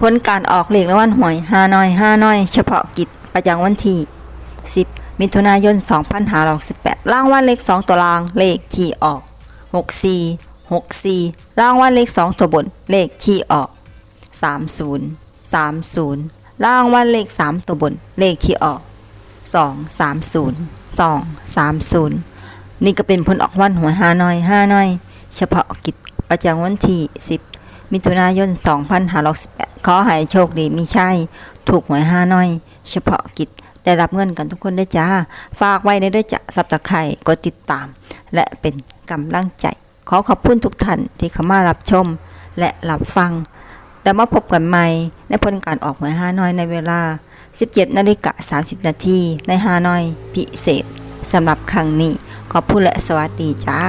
ผลการออกเลขรางวัลหวยฮานอยฮานอย เฉพาะกิจประจำวันที่ 10 มิถุนายน 2568รางวัลเลข 2 ตัวรางเลขที่ออก 64 64รางวัลเลข 2 ตัวบนเลขที่ออก 30 30รางวัลเลข 3 ตัวบนเลขที่ออก 230 230 นี่ก็เป็นผลออกวันหวยฮานอยฮานอย เฉพาะกิจประจำวันที่ 10มิถุนายน 2568 ขอให้โชคดีมีชัยถูกหวยฮาน้อย เฉพาะกิจได้รับเงินกันทุกคนด้วยจ้า ฝากไว้ในด้วยจ้ะสับตะไคร่กดติดตาม และเป็นกำลังใจ ขอขอบคุณทุกท่านที่เข้ามารับชม และรับฟัง แล้วมาพบกันใหม่ในผลการออกหวยฮาน้อยในเวลา 17นาฬิกา30 นาทีในฮาน้อยพิเศษสำหรับครั้งนี้ขอบคุณและสวัสดีจ้า